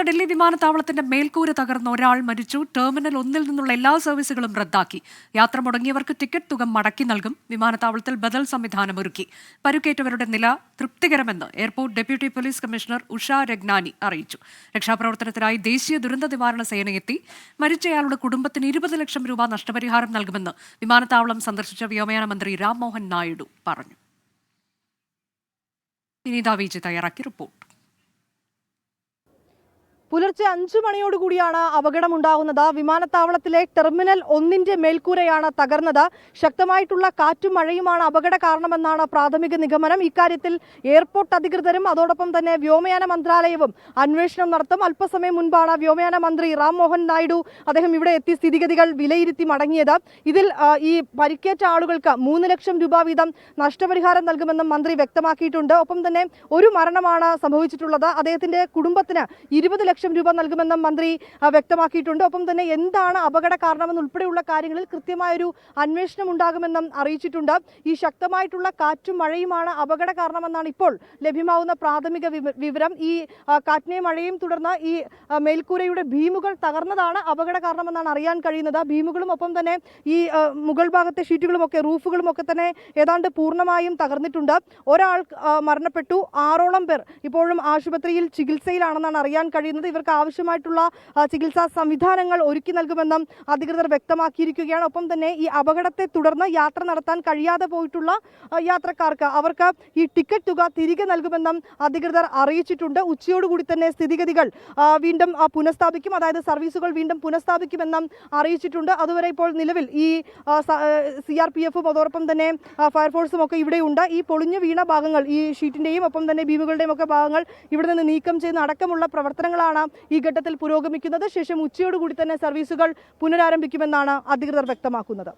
ഡൽഹി വിമാനത്താവളത്തിന്റെ മേൽക്കൂര തകർന്ന ഒരാൾ മരിച്ചു. ടെർമിനൽ ഒന്നിൽ നിന്നുള്ള എല്ലാ സർവീസുകളും റദ്ദാക്കി. യാത്ര മുടങ്ങിയവർക്ക് ടിക്കറ്റ് തുക മടക്കി നൽകും. വിമാനത്താവളത്തിൽ ബദൽ സംവിധാനം ഒരുക്കി. പരുക്കേറ്റവരുടെ നില തൃപ്തികരമെന്ന് airport deputy police commissioner Usha Ragnani അറിയിച്ചു. രക്ഷാപ്രവർത്തനത്തിനായി ദേശീയ ദുരന്ത നിവാരണ സേനയെത്തി മരിച്ചയാളുടെ കുടുംബത്തിന് ഇരുപത് ലക്ഷം രൂപ നഷ്ടപരിഹാരം നൽകുമെന്ന് വിമാനത്താവളം സന്ദർശിച്ച വ്യോമയാന മന്ത്രി രാംമോഹൻ നായിഡു പറഞ്ഞു. വിനീത തയ്യാറാക്കി റിപ്പോർട്ട്. പുലർച്ചെ അഞ്ചു മണിയോടുകൂടിയാണ് അപകടമുണ്ടാകുന്നത്. വിമാനത്താവളത്തിലെ ടെർമിനൽ ഒന്നിന്റെ മേൽക്കൂരയാണ് തകർന്നത്. ശക്തമായിട്ടുള്ള കാറ്റും മഴയുമാണ് അപകട കാരണമെന്നാണ് പ്രാഥമിക നിഗമനം. ഇക്കാര്യത്തിൽ എയർപോർട്ട് അധികൃതരും അതോടൊപ്പം തന്നെ വ്യോമയാന മന്ത്രാലയവും അന്വേഷണം നടത്തും. അല്പസമയം മുൻപാണ് വ്യോമയാന മന്ത്രി റാം മോഹൻ നായിഡു അദ്ദേഹം ഇവിടെ എത്തി സ്ഥിതിഗതികൾ വിലയിരുത്തി മടങ്ങിയത്. ഇതിൽ ഈ പരിക്കേറ്റ ആളുകൾക്ക് മൂന്ന് ലക്ഷം രൂപ വീതം നഷ്ടപരിഹാരം നൽകുമെന്നും മന്ത്രി വ്യക്തമാക്കിയിട്ടുണ്ട്. ഒപ്പം തന്നെ ഒരു മരണമാണ് സംഭവിച്ചിട്ടുള്ളത്. അദ്ദേഹത്തിന്റെ കുടുംബത്തിന് ഇരുപത് ലക്ഷം രൂപ നൽകുമെന്നും മന്ത്രി വ്യക്തമാക്കിയിട്ടുണ്ട്. ഒപ്പം തന്നെ എന്താണ് അപകട കാരണമെന്ന് ഉൾപ്പെടെയുള്ള കാര്യങ്ങളിൽ കൃത്യമായൊരു അന്വേഷണം ഉണ്ടാകുമെന്നും അറിയിച്ചിട്ടുണ്ട്. ഈ ശക്തമായിട്ടുള്ള കാറ്റും മഴയുമാണ് അപകട കാരണമെന്നാണ് ഇപ്പോൾ ലഭ്യമാവുന്ന പ്രാഥമിക വിവരം. ഈ കാറ്റിനെയും മഴയും തുടർന്ന് ഈ മേൽക്കൂരയുടെ ഭീമുകൾ തകർന്നതാണ് അപകട കാരണമെന്നാണ് അറിയാൻ കഴിയുന്നത്. ഭീമുകളും ഒപ്പം തന്നെ ഈ മുകൾ ഭാഗത്തെ ഷീറ്റുകളുമൊക്കെ റൂഫുകളും ഒക്കെ തന്നെ ഏതാണ്ട് പൂർണമായും തകർന്നിട്ടുണ്ട്. ഒരാൾ മരണപ്പെട്ടു. ആറോളം പേർ ഇപ്പോഴും ആശുപത്രിയിൽ ചികിത്സയിലാണെന്നാണ് അറിയാൻ കഴിയുന്നത്. ഇവർക്ക് ആവശ്യമായിട്ടുള്ള ചികിത്സാ സംവിധാനങ്ങൾ ഒരുക്കി നൽകുമെന്നും അധികൃതർ വ്യക്തമാക്കിയിരിക്കുകയാണ്. ഒപ്പം തന്നെ ഈ അപകടത്തെ തുടർന്ന് യാത്ര നടത്താൻ കഴിയാതെ പോയിട്ടുള്ള യാത്രക്കാർക്ക് അവർക്ക് ഈ ടിക്കറ്റ് തുക തിരികെ നൽകുമെന്നും അധികൃതർ അറിയിച്ചിട്ടുണ്ട്. ഉച്ചയോടുകൂടി തന്നെ സ്ഥിതിഗതികൾ വീണ്ടും പുനഃസ്ഥാപിക്കും. അതായത് സർവീസുകൾ വീണ്ടും പുനഃസ്ഥാപിക്കുമെന്നും അറിയിച്ചിട്ടുണ്ട്. അതുവരെ ഇപ്പോൾ നിലവിൽ ഈ സി ആർ പി എഫും അതോടൊപ്പം തന്നെ ഫയർഫോഴ്സും ഒക്കെ ഇവിടെയുണ്ട്. ഈ പൊളിഞ്ഞു വീണ ഭാഗങ്ങൾ ഈ ഷീറ്റിന്റെയും ഒപ്പം തന്നെ ബീമുകളുടെയും ഒക്കെ ഭാഗങ്ങൾ ഇവിടെ നിന്ന് നീക്കം ചെയ്യുന്ന അടക്കമുള്ള പ്രവർത്തനങ്ങളാണ് ഈ ഘട്ടത്തിൽ പുരോഗമിക്കുന്നത് ശേഷം ഉച്ചയോടുകൂടി തന്നെ സർവീസുകൾ പുനരാരംഭിക്കുമെന്നാണ് അധികൃതർ വ്യക്തമാക്കുന്നത്.